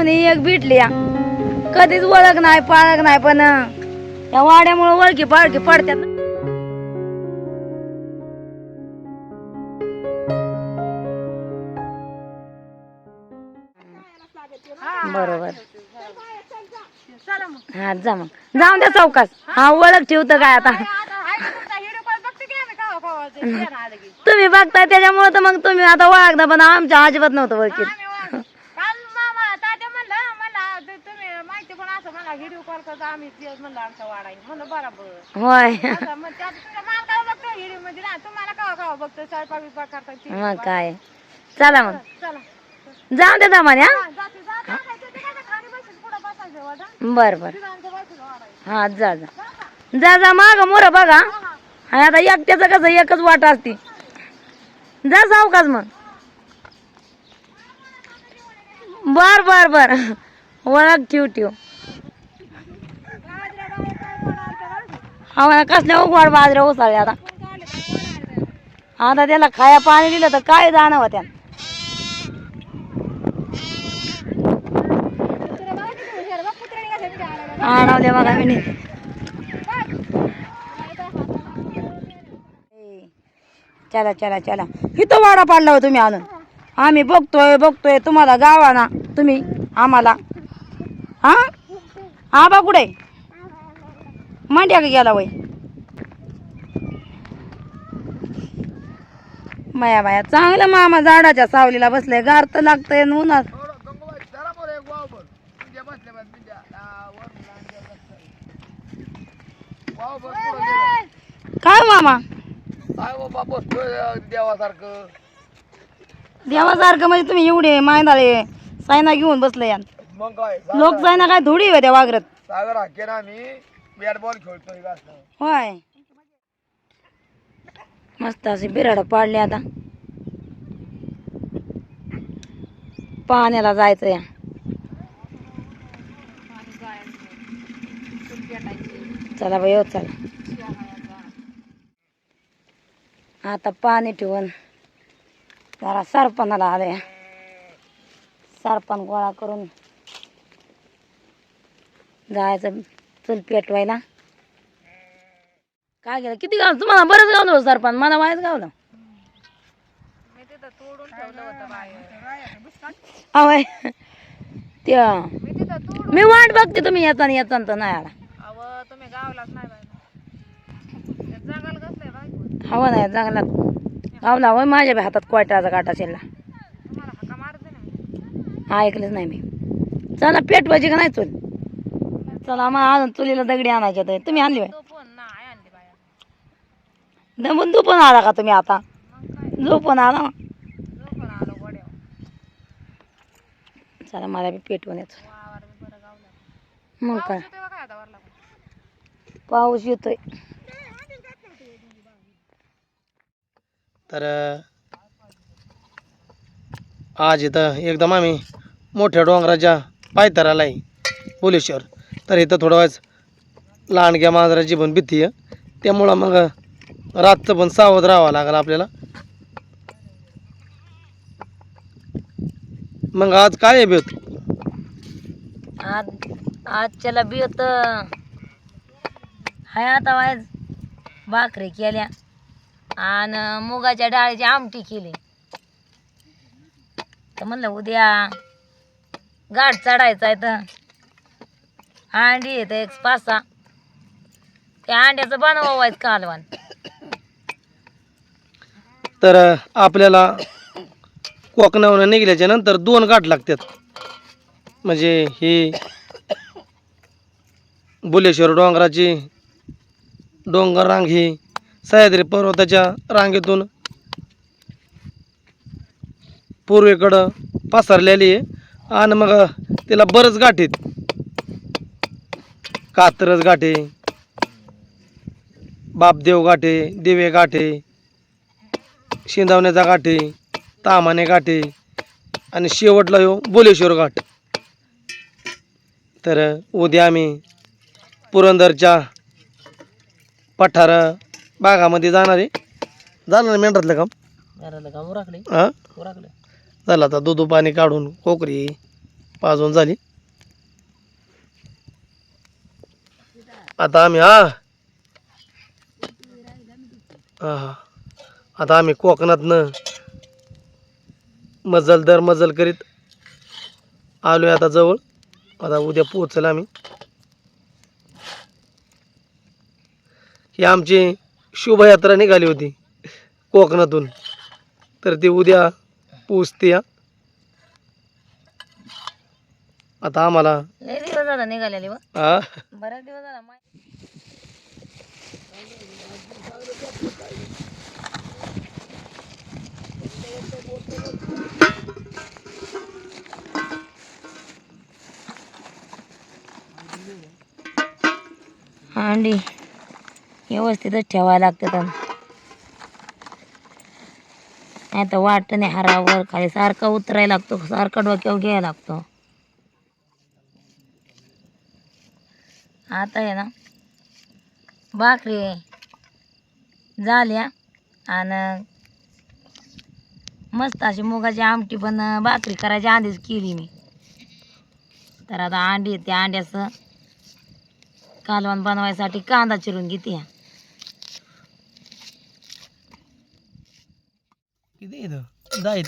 पाहुणे एक भेटली या कधीच ओळख नाही पाळख नाही पण या वाड्यामुळे ओळखी पाळखी पडतात बरोबर. हा जा मग. जाऊन द्या चौकास हा ओळख ठेवतं काय आता? तुम्ही बघताय त्याच्यामुळे तर मग तुम्ही आता ओळखता पण आमच्या अजिबात नव्हतं ओळखीत काल मामा तात्या म्हणलं मला ते तुम्ही माहिती पण असं मला व्हिडिओ कॉल करता आम्ही ते म्हणलं आमच्या वाडा म्हणलं बरोबर होय. आता मग त्यात तुझ्या मालकाला बघतो व्हिडिओमध्ये ना. तुम्हाला कवा कवा बघतो स्वयंपाक बिपाक करता ती. मग काय. चला मग. चला जाऊ दे दमाने हा? हा, जाते जा टाकायचं ते काय खाली बसायचं पुढं बसायचं वाटा बर बर. तिथं आमच्या बायकोला वाडा आहे. हा जा जा. जा जा. माग मोर बघा. आणि आता एकट्याचं कसं एकच वाट असती. जा सावकाश मग. बर बर बर. ओळख ठेव ठेव. आम्हाला कसल्या उघड बाजऱ्या उसाळल्या आता? आता त्याला खाया पाणी दिलं तर काय जाणवं होत्या आणाव दे बघा मी चला चला चला. इथं वाडा पाडला हो तुम्ही आणून आम्ही बघतोय बघतोय. तुम्हाला गावा ना तुम्ही आम्हाला. हा? आबा कुठे? मांड्या गेला वय. माया माया चांगलं मामा झाडाच्या सावलीला बसले गार तर लागतंय उन्हात. काय मामा? देवासारखं देवासारखं म्हणजे तुम्ही एवढे मायनाळे सायना घेऊन बसले या मग काय लोक सायना काय थोडी आहे त्या वागरत सागर हाके ना मी बॅट बॉल खेळतोय का होय. मस्त असे बिराड पाडले आता. पाण्याला जायचं या चला बाई हो चला. आता पाणी ठेवून जरा सरपणाला आलंय. सरपण गोळा करून जायचं. चूल पेटवायला. काय केलं? किती गाव तुम्हाला बरंच गावलं हो सरपण मला वायच गावलं होतं आवय त्या मी वाट बघते तुम्ही येता आणि येता तर नाही आला. हवा नाही जंगलात. गावला होय माझ्या बी हातात क्वार्टराचा काटा शिरला. ना मी ऐकलंच नाही मी. चला पेटवायची का नाही चूल? चला मग अजून चुलीला दगडी आणायच्या तर तुम्ही आणली बाई. तो पण नाही आणली बाया. दमून दुपून आला का तुम्ही आता? जो पण आलो चला मला बी पेटवून येतो. मग काय? पाऊस येतोय. तर आज इथं एकदम आम्ही मोठ्या डोंगराच्या पायथराला आहे पोलेश्वर तर इथं थोडं वेळेस लहानग्या मांजराची पण भीती आहे. त्यामुळं मग रातचं पण सावध राहावं लागेल आपल्याला. मग आज काय आहे बेत? आज आजच्याला बी होत हाय आता वायच भाकरी केल्या आणि मुगाच्या डाळीची आमटी केली. तर म्हणलं उद्या गाठ चढायचा आहे तर अंडी येतं एक पाच सहा त्या अंड्याचं बनवायचं कालवण. तर आपल्याला कोकणावरून निघल्याच्या नंतर दोन गाठ लागतात. म्हणजे ही बुलेश्वर डोंगराची डोंगर रांग ही सह्याद्री पर्वताच्या रांगेतून पूर्वेकडं पसरलेली आहे. आणि मग तिला बरंच गाठीत कात्रज गाठे बापदेव गाठे दिवे गाठे शिंदावण्याचा गाठे तामाने गाठे आणि शेवटला येऊ बोलेश्वर घाट. तर उद्या आम्ही पुरंदरच्या पठार बागामध्ये जाणार आहे. झालं ना मेंढरातलं काम? हां? झालं आता दूध पाणी काढून कोकरी पाजून झाली. आता आम्ही हा. हा हा. आता आम्ही कोकणातनं मजल दर मजल करीत आलो आहे आता जवळ. आता उद्या पोचल आम्ही. ही आमची शोभायात्रा निघाली होती कोकणातून. तर ती उद्या पोचते हा. आता आम्हाला झाला निघालेली व हा बराच दिवस झाला माय- अंडी व्यवस्थितच ठेवायला लागतात नाही तर. वाट नाही हारावर खाली सारखा उतरायला लागतो सारखा डोक्यावर घ्यायला लागतो. आता आहे ना भाकरी झाल्या आणि मस्त अशी मुगाची आमटी पण भाकरी करायची आधीच केली मी. तर आता अंडी त्या अंड्याचं कालवण बनवायसाठी कांदा चिरून घेते किती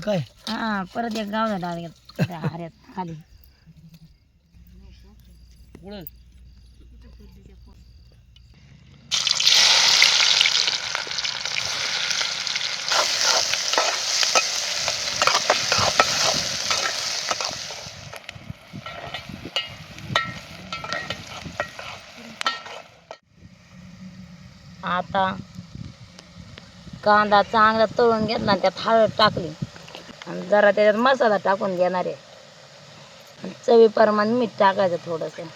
काय? हां परत एक गाव झाला खाली आता कांदा चांगला तळून घेतला त्यात हळद टाकली. आणि जरा त्याच्यात मसाला टाकून घेणार आहे. आणि चवीप्रमाणे मीठ टाकायचं थोडंसं.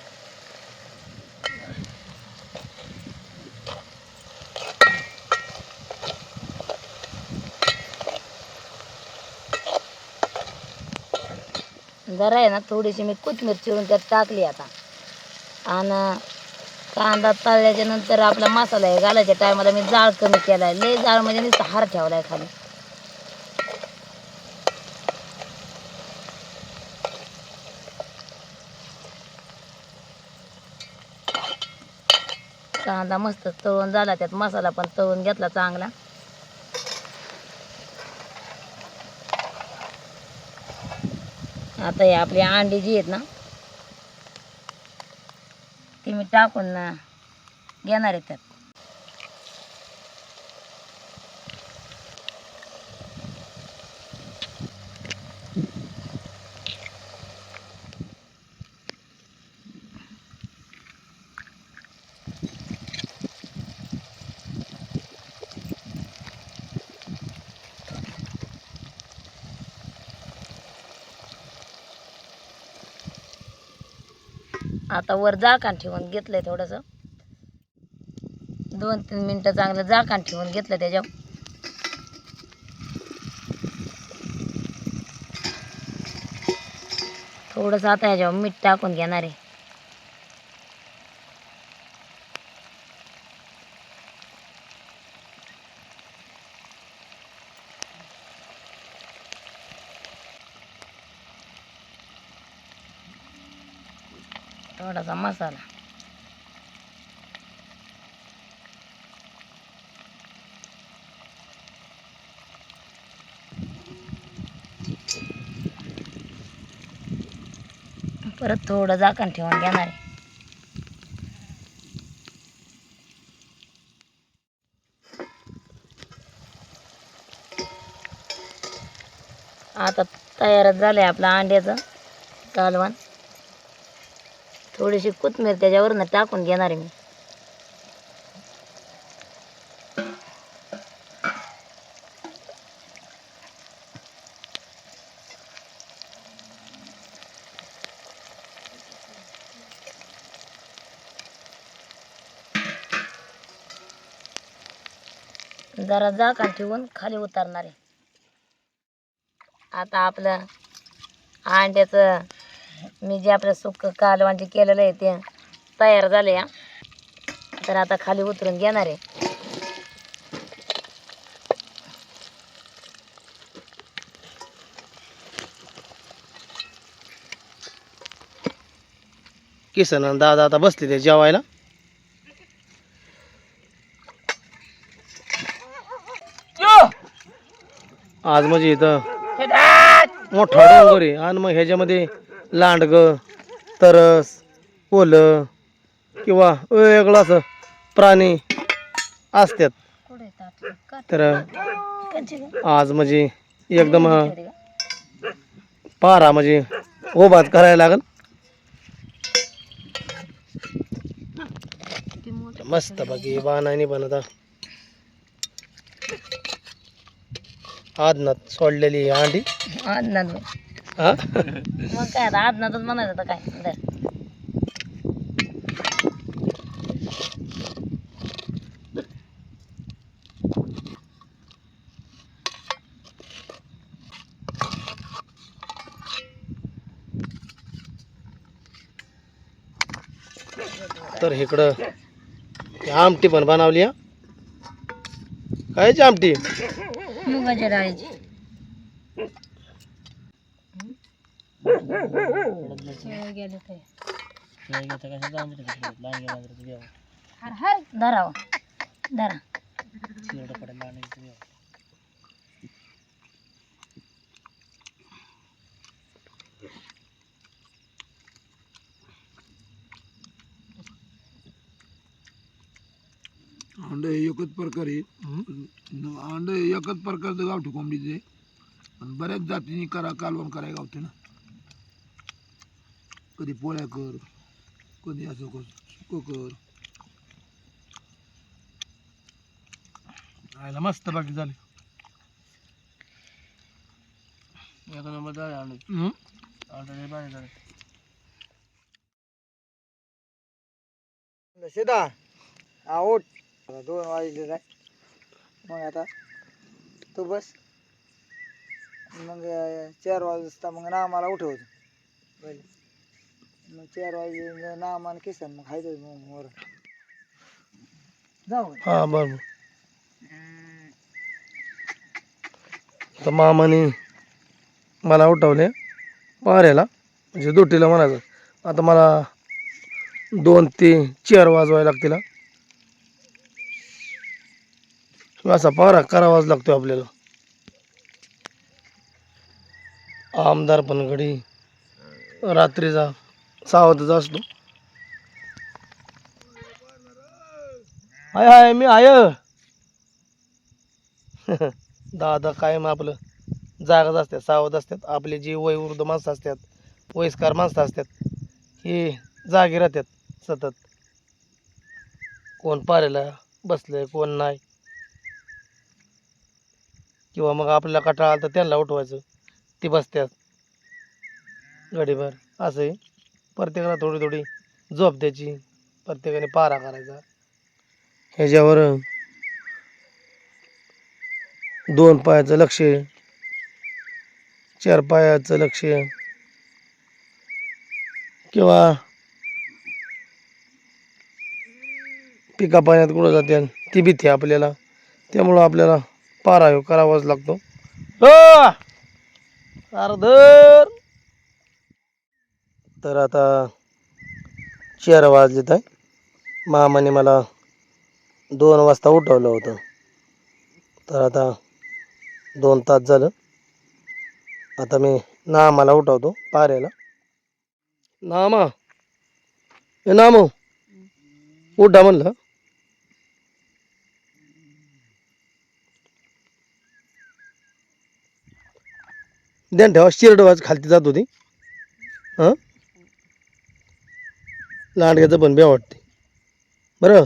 जरा आहे ना थोडीशी मी कोथिंबीर चिरून त्यात टाकली आता. आणि कांदा तळल्याच्या नंतर आपला मसाला आहे घालायच्या टायमाला मी जाळ कमी केला आहे लय जाळ म्हणजे नुसतं हार ठेवला आहे खाली. कांदा मस्त तळून झाला त्यात मसाला पण तळून घेतला चांगला. आता हे आपली अंडी जी आहेत ना टाकून ना घेणार आहे त्यात. आता वर झाकण ठेवून घेतलंय थोडंसं. दोन तीन मिनटं चांगलं झाकण ठेवून घेतलं त्याच्यावर. थोडंसं आता ह्याच्यावर मीठ टाकून घेणार आहे. थोडासा मसाला? परत थोडं झाकण ठेवून घेणार आहे. आता तयारच झालं आहे आपलं अंड्याचं कालवण. थोडीशी कोथमीर त्याच्यावरनं टाकून घेणार आहे मी. जरा झाकण ठेवून खाली उतरणार आहे. आता आपलं अंड्याचं मी जे आपलं सुक्क कालवण जे केलेलं आहे ते तयार झालं या. तर आता खाली उतरून घेणार आहे. किसन आणि दादा आता बसले ते जेवायला. आज म्हणजे इथं मोठा डोंगर आहे. आणि मग ह्याच्यामध्ये लांडगं तरस ओलं किंवा वेगळं असं प्राणी असतात तर आज म्हणजे एकदम पारा म्हणजे उभाच करायला लागल. मस्त बाकी बाणाने बनता आदनात सोडलेली अंडी. आदनात. मग काय आता आदनातच म्हणायचं काय. तर इकडं ही आमटी पण बनवली हा? कायची आमटी? मुगाच्या डाळीची. धराव धरा अंड एकच प्रकार आहे. अंड एकच प्रकारचं गावठी कोंबडीचे आणि बऱ्याच जातीने करा कालवण कराय गावते ना. कधी पोळ्या कर कधी असं कर सुकं कर. खायला मस्त बाकी झाली. हम्म. शेदा आऊट दोन वाजले काय मग आता तू बस. मग चार वाजता मग ना मला उठवतो पहिले मग चार वाजे नाम आणि किसन मग खायचं मग वर. जाऊ हा बरोबर तर मामाने मला उठवले पाऱ्याला म्हणजे दुटीला म्हणायचं. आता मला दोन ते चार वाजवायला लागतील असा पारा करावाच लागतो आपल्याला. आमदार पण घडी रात्रीचा सावधच असतो हाय हाय मी आय दादा कायम आपलं. जागच असतात सावध असतात आपले जी वयोवृद्ध माणसं असतात वयस्कर माणसं असतात हे जागे राहतात सतत. कोण पाऱ्याला बसलंय कोण नाही. किंवा मग आपल्याला कटाळा आला तर त्यांना उठवायचं. ती बसतात गडीभर असंही प्रत्येकाला थोडी थोडी झोप द्यायची प्रत्येकाने पारा करायचा. ह्याच्यावर दोन पायाचं लक्ष चार पायाचं लक्ष किंवा पिका पाण्यात कुठं जाते ती भीती आपल्याला. त्यामुळं आपल्याला पारा करावाच लागतो. हो! अर्धर तर आता चार वाजलेत आहे. मामाने मला दोन वाजता उठवलं होतं. तर आता दोन तास झालं. आता मी नामाला उठवतो पाऱ्याला. नामा. ए नाम. उठा म्हणलं. द्या ठेवा शिरड वाज खालती जात होती. हां? लांडग्याचं पण बी वाटते बरं?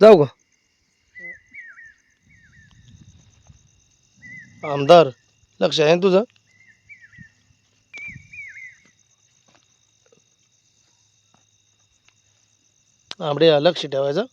जाऊ का? आमदार लक्ष आहे ना तुझं? आंबडे लक्ष ठेवायचं.